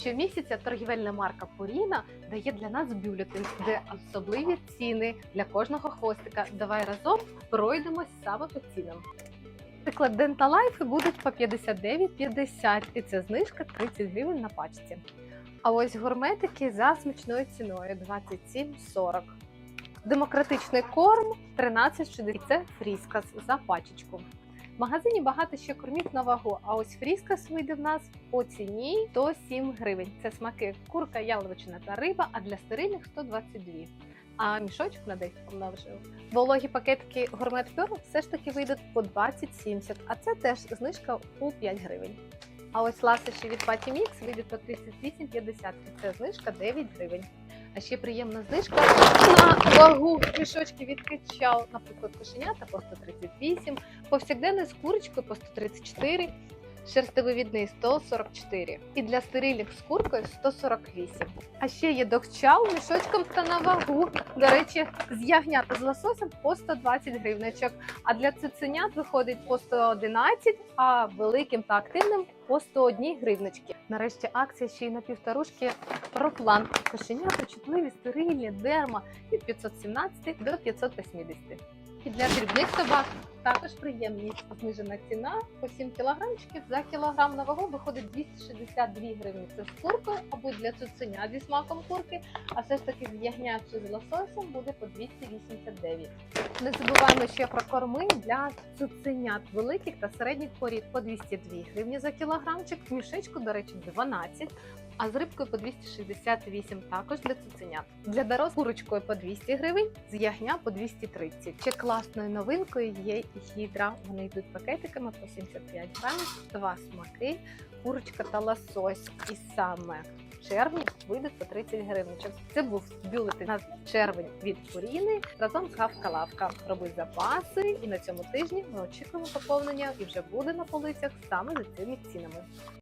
Щомісяця торгівельна марка Пуріна дає для нас бюлетень, де особливі ціни для кожного хвостика. Давай разом пройдемось саме по цінам. Наприклад, денталайфи будуть по 59,50 і це знижка 30 гривень на пачці. А ось гурметики за смачною ціною 27,40. Демократичний корм 13,60. Це фріскас за пачечку. В магазині багато ще кормів на вагу, а ось фріскас вийде в нас по ціні 107 гривень. Це смаки курка, яловичина та риба, а для стерильних 122. А мішочок на 10 помножив. Вологі пакетики Gourmet Пюр все ж таки вийдуть по 20,70, а це теж знижка у 5 гривень. А ось ласощі від Паті Мікс вийдуть по 38,50 і це знижка 9 гривень. А ще приємна знижка на вагу мішочки від Кетчау. наприклад, кошенята по 138, повсякденне з курочкою по 134, шерстовивідний 144 і для стерильних з куркою 148. А ще є докчал мішочком та на вагу. До речі, з ягнята з лососем по 120 гривничок. А для цуценят виходить по 111, а великим та активним по 101 гривнички. Нарешті акція ще й на півторушки Роплан. Кошенята чутливі, стерильні, дерма від 517 до 580. І для дрібних собак також приємні. Знижена ціна по 7 кілограмчиків за кілограм на вагу виходить 262 гривні. Це з куркою або для цуценя зі смаком курки, а все ж таки з ягнят чи з лососем буде по 289. Не забуваємо ще про корми для цуценят великих та середніх порід по 202 гривні за кілограмчик. Мішечку, до речі, 12. А з рибкою по 268 також для цуценят. Для дорослих курочкою по 200 гривень, з ягня по 230. Ще класною новинкою є і гідра. Вони йдуть пакетиками по 75 грамів, два смаки, курочка та лосось. І саме в червні вийдуть по 30 гривничок. Це був бюлетень на червень від Пуріни разом з Гавка-Лавка. Роби запаси, і на цьому тижні ми очікуємо поповнення і вже буде на полицях саме за цими цінами.